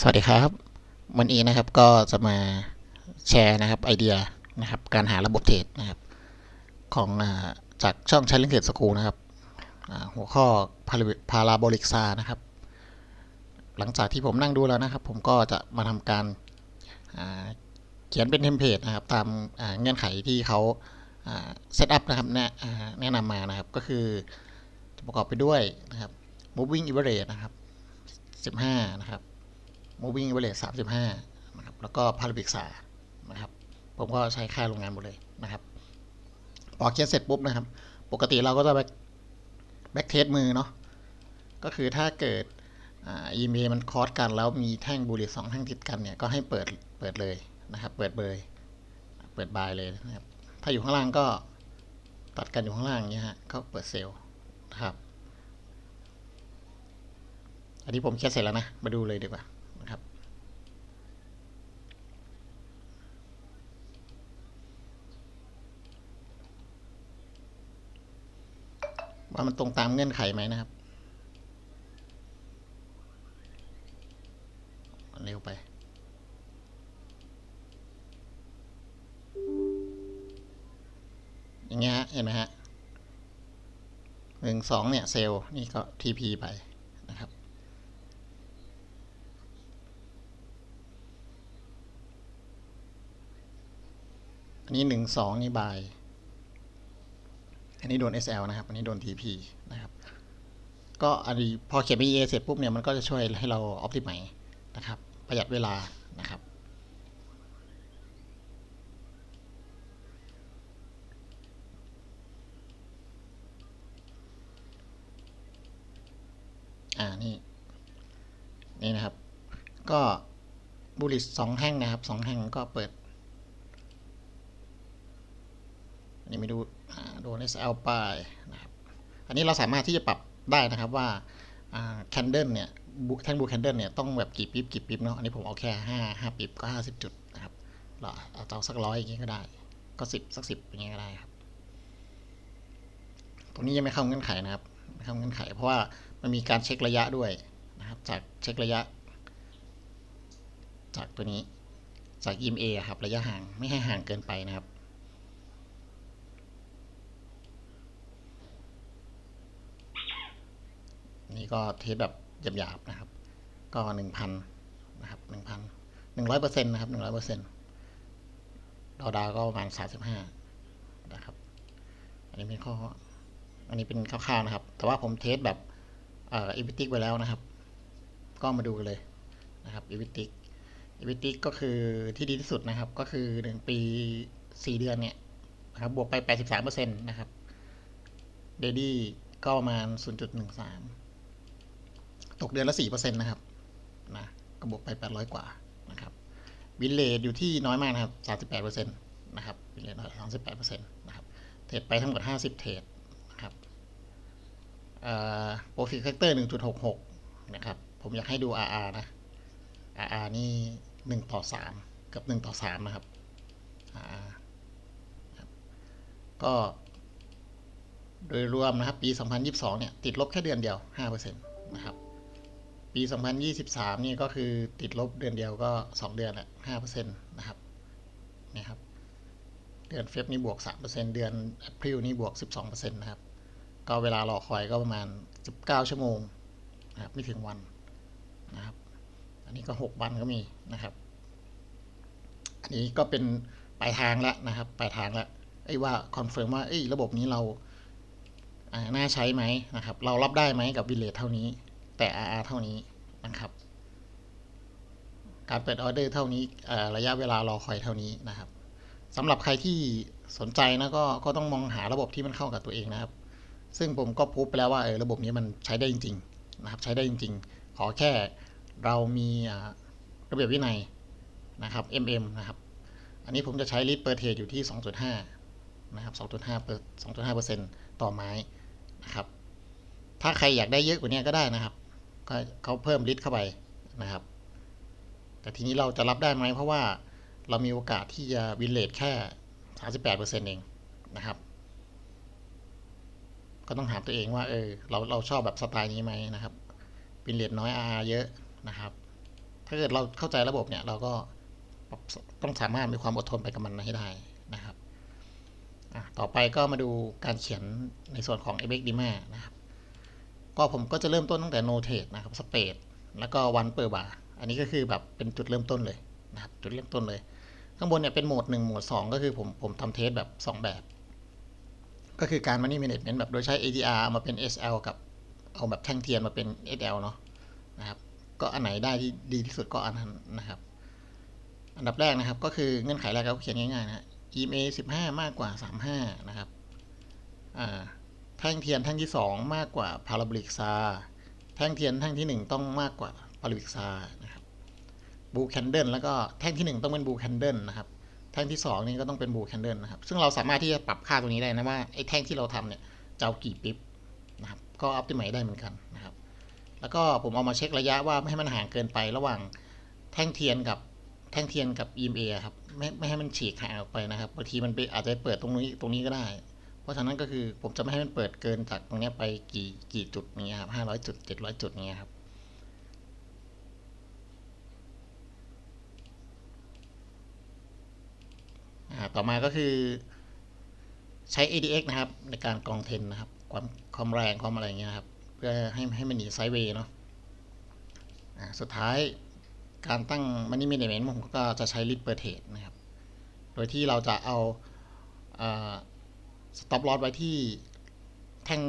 สวัสดีครับ วันนี้นะครับก็จะมาแชร์นะครับไอเดียนะครับการหาระบบเทรดนะครับของจากช่อง Challenge Trade School นะครับหัวข้อพาราโบลิกซานะครับ หลังจากที่ผมนั่งดูแล้วนะครับ ผมก็จะมาทำการเขียนเป็นเทมเพลตนะครับตามเงื่อนไขที่เขาเซตอัพนะครับแนะนำมานะครับก็คือประกอบไปด้วยนะครับ moving average นะครับ 15 นะครับ moving average 35นะครับแล้วก็ parametric สานะครับผมก็ใช้ค่าโรงงานหมดเลยนะครับพอเขียนเสร็จปุ๊บนะครับ ปกติเราก็จะแบ็คแบ็คเทสมือเนาะก็คือถ้าเกิดอีเมลมันคอร์สกัน แล้วมีแท่งบูลลิตสองแท่งติดกันเนี่ยก็ให้เปิดเปิดเลยนะครับ เปิดเบยเปิดบายเลยนะครับ ถ้าอยู่ข้างล่างก็ตัดกันอยู่ข้างล่างเงี้ยฮะก็เปิดเซลล์นะครับ อันนี้ผมเขียนเสร็จแล้วนะ มาดูเลยดีกว่านะครับ ว่ามันตรงตามเงื่อนไขไหมนะครับ เร็วไป อย่างเงี้ยเห็นไหมฮะหนึ่งสองเนี่ยเซลล์นี่ก็ TP ไปนะครับ อันนี้หนึ่งสองนี่บาย อันนี้โดน SL นะครับ อันนี้โดน TP นะครับ ก็อันนี้พอเขียน EA เสร็จปุ๊บเนี่ยมันก็จะช่วยให้เรา optimize นะครับ ประหยัดเวลานะครับอ่านี่นี่นะครับ ก็บุริตสองแท่งนะครับสองแท่งก็เปิด อันนี้ไม่ดูโดน SL ป้ายนะครับอันนี้เราสามารถที่จะปรับได้นะครับว่าแคนเดิลเนี่ยแท่งบูแคนเดิลเนี่ยต้องแบบกี่ปิ๊บกี่ปิ๊บเนาะอันนี้ผมเอาแค่ห้าห้าปิ๊บก็ห้าสิบจุดนะครับเราเอาสักร้อยอย่างงี้ก็ได้ ก็สิบสักสิบอย่างงี้ก็ได้ครับตรงนี้ยังไม่เข้าเงื่อนไขนะครับไม่เข้าเงื่อนไข เพราะว่ามันมีการเช็คระยะด้วยนะครับ จากเช็คระยะ จากตัวนี้จาก EMA ครับระยะห่างไม่ให้ห่างเกินไปนะครับ นี่ก็เทสแบบหยาบๆนะครับ ก็หนึ่งพันนะครับหนึ่งพันหนึ่งร้อยเปอร์เซ็นต์นะครับหนึ่งร้อยเปอร์เซ็นต์ดอดาก็ประมาณสามสิบห้านะครับ อันนี้เป็นข้อ อันนี้เป็นคร่าวๆนะครับ แต่ว่าผมเทสแบบเอ่ออีวิติกไปแล้วนะครับ ก็มาดูกันเลยนะครับอีวิติกอีวิติกก็คือที่ดีที่สุดนะครับ ก็คือหนึ่งปีสี่เดือนเนี่ยนะครับ บวกไปแปดสิบสามเปอร์เซ็นต์นะครับเดดี้ก็ประมาณศูนย์จุดหนึ่งสาม ตกเดือนละสี่เปอร์เซ็นต์นะครับนะก็บวกไปแปดร้อยกว่านะครับวินเลทอยู่ที่น้อยมากนะครับสามสิบแปดเปอร์เซ็นต์นะครับวินเลทสามสิบแปดเปอร์เซ็นต์นะครับเทรดไปทั้งหมดห้าสิบเทรดนะครับอ่าโปรฟิตแฟกเตอร์หนึ่งจุดหกหกนะครับ ผมอยากให้ดู RR นะ RR นี่หนึ่งต่อสามกับหนึ่งต่อสามนะครับ RR ก็โดยรวมนะครับ ปี 2022 เนี่ย ติดลบแค่เดือนเดียว 5%นะครับ ปี 2023 นี่ก็คือติดลบเดือนเดียวก็ 2 เดือนแหละ5%นะครับนี่ครับ เดือนเฟบนี่บวก 3%เดือนแอพริลนี่บวก 12%นะครับ ก็เวลารอคอยก็ประมาณ 19 ชั่วโมงนะครับไม่ถึงวันนะครับ อันนี้ก็ 6 วันก็มีนะครับ อันนี้ก็เป็นปลายทางแล้วนะครับปลายทางแล้วไอ้ว่าคอนเฟิร์มว่าไอ้ระบบนี้เราน่าใช้ไหมนะครับ เรารับได้ไหมกับวิเลทเท่านี้ แต่ RR เท่านี้นะครับ การเปิดออเดอร์เท่านี้ระยะเวลารอคอยเท่านี้นะครับสำหรับใครที่สนใจนะก็ก็ต้องมองหาระบบที่มันเข้ากับตัวเองนะครับ ซึ่งผมก็พูดไปแล้วว่าเออระบบนี้มันใช้ได้จริงๆนะครับ ใช้ได้จริง ๆ ขอแค่เรามีระเบียบวินัยนะครับ MM นะครับ อันนี้ผมจะใช้ลิตรเปอร์เทอยู่ที่ 2.5 นะครับ 2.5เปอร์2.5เปอร์เซ็นต์ต่อไม้นะครับ ถ้าใครอยากได้เยอะกว่านี้ก็ได้นะครับ ก็เขาเพิ่มลิตรเข้าไปนะครับ แต่ทีนี้เราจะรับได้ไหมเพราะว่าเรามีโอกาสที่จะวินเลทแค่ 38%เองนะครับ ก็ต้องถามตัวเองว่าเออเราเราชอบแบบสไตล์นี้ไหมนะครับวินเลทน้อย R เยอะนะครับ ถ้าเกิดเราเข้าใจระบบเนี่ยเราก็ต้องสามารถมีความอดทนไปกับมันให้ได้นะครับต่อไปก็มาดูการเขียนในส่วนของ a b e x d i m a นะครับ ก็ผมก็จะเริ่มต้นตั้งแต่ notate นะครับ space แล้วก็ one per bar อันนี้ก็คือแบบเป็นจุดเริ่มต้นเลยนะครับจุดเริ่มต้นเลย ข้างบนเนี่ยเป็นโหมด 1 โหมด 2 ก็คือผมผมทำเทสแบบ 2 แบบ ก็คือการ money management แบบโดยใช้ ATR มาเป็น SL กับเอาแบบแท่งเทียนมาเป็น SL เนาะนะครับ ก็อันไหนได้ที่ดีที่สุดก็อันนั้นนะครับ อันดับแรกนะครับก็คือเงื่อนไขแรกเราเขียนง่ายๆนะ EMA 15 มากกว่า 35 นะครับ อ่า แท่งเทียนแท่งที่ 2 มากกว่า parabolic SAR แท่งเทียนแท่งที่ 1 ต้องมากกว่า parabolic SAR นะครับบูแคนเดิลแล้วก็แท่งที่ 1 ต้องเป็นบูแคนเดิลนะครับแท่งที่ 2 นี่ก็ต้องเป็นบูแคนเดิลนะครับซึ่งเราสามารถที่จะปรับค่าตรงนี้ได้นะว่าไอ้แท่งที่เราทำเนี่ยจะเอากี่ปิ๊บนะครับก็อัพติไมได้เหมือนกันนะครับแล้วก็ผมเอามาเช็คระยะว่าไม่ให้มันห่างเกินไประหว่างแท่งเทียนกับแท่งเทียนกับ EMA ครับไม่ไม่ให้มันฉีกห่างออกไปนะครับบางทีมันไปอาจจะเปิดตรงนี้ตรงนี้ก็ได้ เพราะฉะนั้นก็คือผมจะไม่ให้มันเปิดเกินจากตรงนี้ไปกี่กี่จุดนี้ครับห้าร้อยจุดเจ็ดร้อยจุดนี้ครับต่อมาก็คือใช้ ADX นะครับ ในการกรองเทนนะครับ ความความแรงความอะไรเงี้ยครับ เพื่อให้ให้มันหนีไซด์เวย์เนาะสุดท้ายการตั้ง Money Management ผมก็จะใช้ List per trade นะครับ โดยที่เราจะเอา stop loss ไว้ที่แท่ง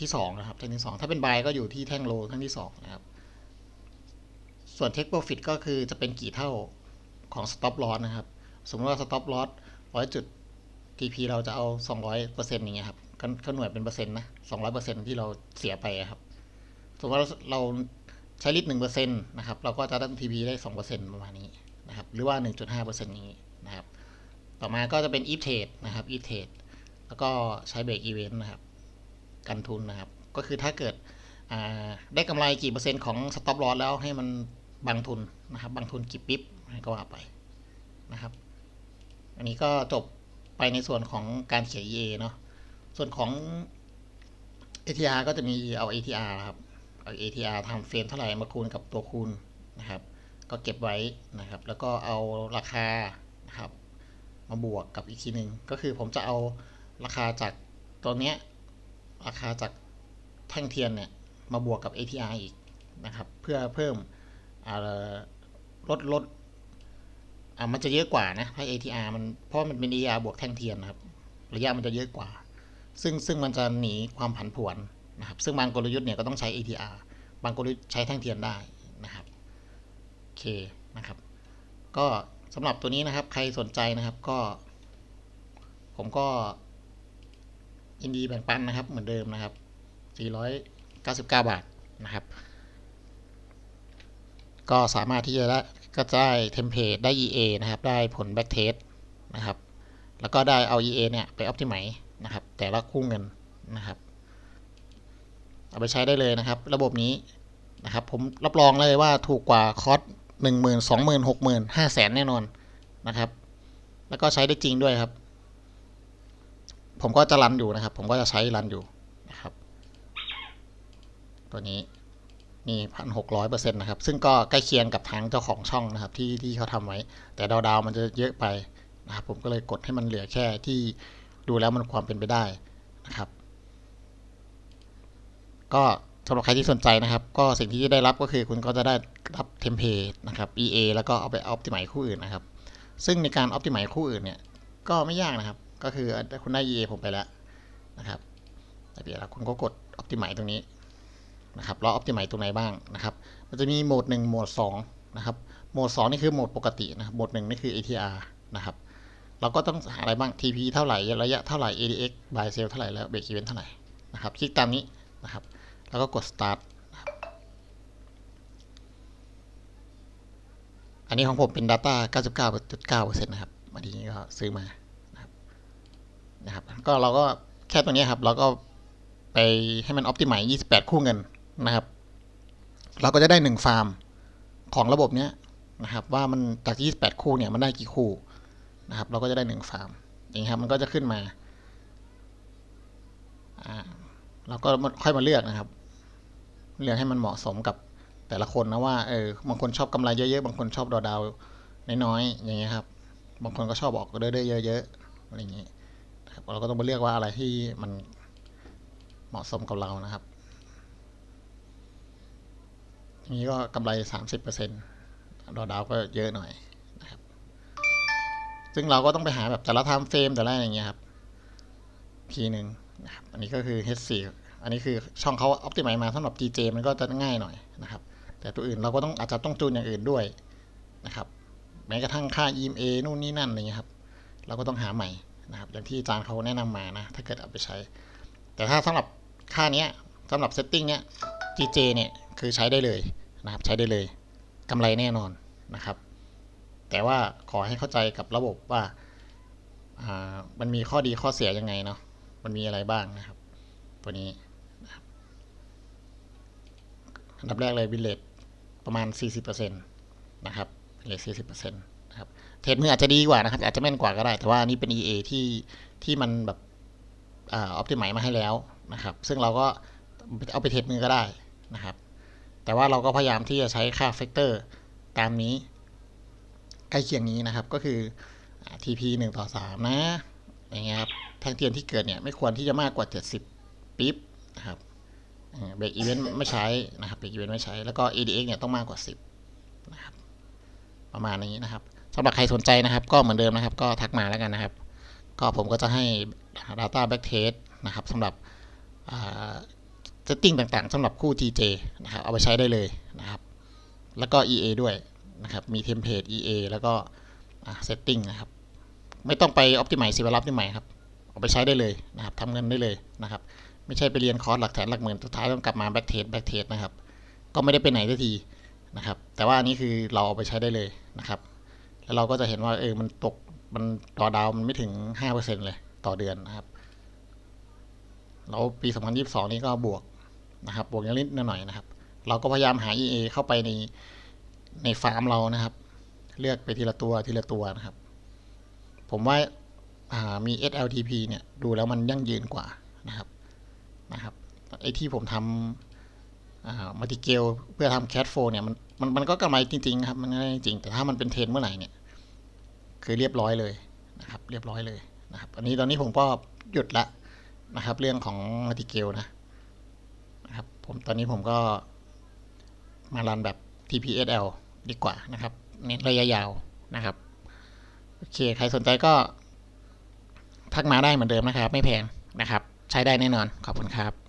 ที่2นะครับแท่งที่ 2 ถ้าเป็น buy ก็อยู่ที่แท่ง low แท่งที่2นะครับ ส่วน take profit ก็คือจะเป็นกี่เท่าของ stop loss นะครับ สมมติว่า stop loss 100จุด TP เราจะเอา 200เปอร์เซ็นต์อย่างเงี้ยครับก็หน่วยเป็นเปอร์เซ็นต์นะ200เปอร์เซ็นต์ที่เราเสียไปครับ สมมติว่าเราใช้ลิตรหนึ่งเปอร์เซ็นต์นะครับ เราก็จะได้ TP ได้สองเปอร์เซ็นต์ประมาณนี้นะครับ หรือว่า 1.5เปอร์เซ็นต์นี้นะครับ ต่อมาก็จะเป็น if trade นะครับ if trade แล้วก็ใช้ break event นะครับ กันทุนนะครับ ก็คือถ้าเกิดได้กำไรกี่เปอร์เซ็นต์ของ stop loss แล้วให้มันบังทุนนะครับ บังทุนกี่ปิ๊บก็ว่าไปนะครับ อันนี้ก็จบไปในส่วนของการเขียน EA เนาะ ส่วนของ ATR ก็จะมีเอา ATR ครับเอา ATR ทำเฟรมเท่าไหร่มาคูณกับตัวคูณนะครับ ก็เก็บไว้นะครับ แล้วก็เอาราคานะครับ มาบวกกับอีกทีหนึ่งก็คือผมจะเอาราคาจากตัวเนี้ยราคาจากแท่งเทียนเนี่ยมาบวกกับ ATR อีกนะครับ เพื่อเพิ่มลดลดมันจะเยอะกว่านะถ้า ATR มันเพราะมันเป็น ATR บวกแท่งเทียนนะครับ ระยะมันจะเยอะกว่า ซึ่งซึ่งมันจะหนีความผันผวนนะครับ ซึ่งบางกลยุทธ์เนี่ยก็ต้องใช้ ATR บางกลยุทธ์ใช้แท่งเทียนได้นะครับโอเคนะครับ ก็ำหรับตัวนี้นะครับ ใครสนใจนะครับก็ ผมก็ยินดีแบ่งปันนะครับ เหมือนเดิมนะครับ 499 บาทนะครับ ก็สามารถที่จะได้ก็ได้เทมเพลตได้ EA นะครับ ได้ผล backtest นะครับ แล้วก็ได้เอา EA เนี่ย ไป optimize นะครับ แต่ละคู่เงินนะครับ เอาไปใช้ได้เลยนะครับ ระบบนี้นะครับ ผมรับรองเลยว่าถูกกว่าคอส หนึ่งหมื่นสองหมื่นหกหมื่นห้าแสนแน่นอนนะครับ แล้วก็ใช้ได้จริงด้วยครับ ผมก็จะรันอยู่นะครับ ผมก็จะใช้รันอยู่นะครับ ตัวนี้นี่พันหกร้อยเปอร์เซ็นต์นะครับ ซึ่งก็ใกล้เคียงกับทางเจ้าของช่องนะครับ ที่ที่เขาทำไว้ แต่ดาวๆมันจะเยอะไปนะครับ ผมก็เลยกดให้มันเหลือแค่ที่ดูแล้วมันความเป็นไปได้นะครับ ก็ สำหรับใครที่สนใจนะครับ ก็สิ่งที่จะได้รับก็คือคุณก็จะได้รับเทมเพลตนะครับ EA แล้วก็เอาไปออ t ติไม e คู่อื่นนะครับ ซึ่งในการออ t ติไม e คู่อื่นเนี่ยก็ไม่ยากนะครับ ก็คือคุณได้ EA ผมไปแล้วนะครับเดี๋ยวคุณก็กดออ t ติไม e ตรงนี้นะครับเราออ t ติไม e ตรงไหนบ้างนะครับ มันจะมีโหมด 1 โหมด2นะครับ โหมด 2 นี่คือโหมดปกตินะ โหมด 1 นี่คือ ATR นะครับ เราก็ต้องหาอะไรบ้าง TP เท่าไหร่ ระยะเท่าไหร่ ADX by sell เท่าไหร่ แล้ว break even เท่าไหร่นะครับ คลิกตามนี้นะครับ แล้วก็กด start อันนี้ของผมเป็น data 99.9%นะครับอันนี้ก็ซื้อมานะครับนะครับก็เราก็แค่ตัวนี้ครับ เราก็ไปให้มัน optimize 28 คู่เงินนะครับ เราก็จะได้ 1 ฟาร์มของระบบเนี้ยนะครับ ว่ามันจาก 28 คู่เนี่ยมันได้กี่คู่นะครับ เราก็จะได้ 1 ฟาร์มอย่างนี้ครับ มันก็จะขึ้นมา อ่าเราก็ค่อยมาเลือกนะครับ เลือกให้มันเหมาะสมกับแต่ละคนนะว่าเออบางคนชอบกำไรเยอะๆ บางคนชอบดอดาวน้อยๆอย่างเงี้ยครับ บางคนก็ชอบออกเรื่อๆเยอะๆอะไรอย่างงี้นะครับเราก็ต้องมาเลือกว่าอะไรที่มันเหมาะสมกับเรานะครับนี้ก็กำไรสามสิบเปอร์เซ็นต์ดอดาวก็เยอะหน่อยนะครับ ซึ่งเราก็ต้องไปหาแบบแต่ละไทม์เฟรมแต่ละอย่างเงี้ยครับทีหนึ่งนะครับ อันนี้ก็คือ H4 อันนี้คือช่องเขา optimize มาสำหรับ GJ มันก็จะง่ายหน่อยนะครับ แต่ตัวอื่นเราก็ต้องอาจจะต้องจูนอย่างอื่นด้วยนะครับ แม้กระทั่งค่า EMA นู่นนี่นั่นอะไรเงี้ยครับ เราก็ต้องหาใหม่นะครับ อย่างที่อาจารย์เขาแนะนำมานะ ถ้าเกิดเอาไปใช้ แต่ถ้าสำหรับค่าเนี้ยสำหรับเซตติ้งเนี้ย GJ เนี่ยคือใช้ได้เลยนะครับ ใช้ได้เลยกำไรแน่นอนนะครับ แต่ว่าขอให้เข้าใจกับระบบว่าามันมีข้อดีข้อเสียยังไงเนาะ มันมีอะไรบ้างนะครับ ตัวนี้ อันดับแรกเลยวินเลตประมาณ 40%นะครับเลท40%นะครับเทรดมืออาจจะดีกว่านะครับ อาจจะแม่นกว่าก็ได้ แต่ว่านี่เป็น EA ที่ที่มันแบบอออ t ติ i z e มาให้แล้วนะครับ ซึ่งเราก็เอาไปเทรดมือก็ได้นะครับ แต่ว่าเราก็พยายามที่จะใช้ค่าเฟกเตอร์ตามนี้ ใกล้เคียงนี้นะครับ ก็คือ TP 1 ต่อ 3 นะ อย่างเงี้ยครับ แท่งเทียนที่เกิดเนี่ยไม่ควรที่จะมากกว่า 70 ปิ๊บนะครับ เบรกอีเวนต์ไม่ใช้นะครับเบรกอีเวนต์ไม่ใช้ แล้วก็ ADX เนี่ยต้องมากกว่า 10นะครับประมาณนี้นะครับสำหรับใครสนใจนะครับ ก็เหมือนเดิมนะครับ ก็ทักมาแล้วกันนะครับ ก็ผมก็จะให้ Data Backtest นะครับสำหรับเซตติ้งต่างๆสำหรับคู่ TJ นะครับเอาไปใช้ได้เลยนะครับ แล้วก็ EA ด้วยนะครับ มีเทมเพลต EA แล้วก็เซตติ้งนะครับ ไม่ต้องไป optimize สิวรับนี่ใหม่ครับ เอาไปใช้ได้เลยนะครับทำเงินได้เลยนะครับ ไม่ใช่ไปเรียนคอร์สหลักแสนหลักหมื่นสุดท้ายต้องกลับมา back test back test นะครับ ก็ไม่ได้ไปไหนสักทีนะครับ แต่ว่าอันนี้คือเราเอาไปใช้ได้เลยนะครับ แล้วเราก็จะเห็นว่าเออมันตกมันต่อดาวมันไม่ถึง 5%เลยต่อเดือนนะครับ แล้วปี 2022 นี้ก็บวกนะครับ บวกนิดหน่อยนะครับ เราก็พยายามหา EA เข้าไปในในฟาร์มเรานะครับ เลือกไปทีละตัวทีละตัวนะครับ ผมว่ามี SLTP เนี่ย ดูแล้วมันยั่งยืนกว่านะครับ นะครับไอที่ผมทำมัลติเกลเพื่อทำแคทโฟเนี่ยมันมันมันก็กำไรจริงๆครับมันได้จริง แต่ถ้ามันเป็นเทรนเมื่อไหร่เนี่ยคือเรียบร้อยเลยนะครับ เรียบร้อยเลยนะครับอันนี้ตอนนี้ผมก็หยุดละนะครับ เรื่องของมัลติเกลนะนะครับ ผมตอนนี้ผมก็มารันแบบ TPSL ดีกว่านะครับเน้นระยะยาวนะครับโอเค ใครสนใจก็ทักมาได้เหมือนเดิมนะครับ ไม่แพงนะครับ ใช้ได้แน่นอน ขอบคุณครับ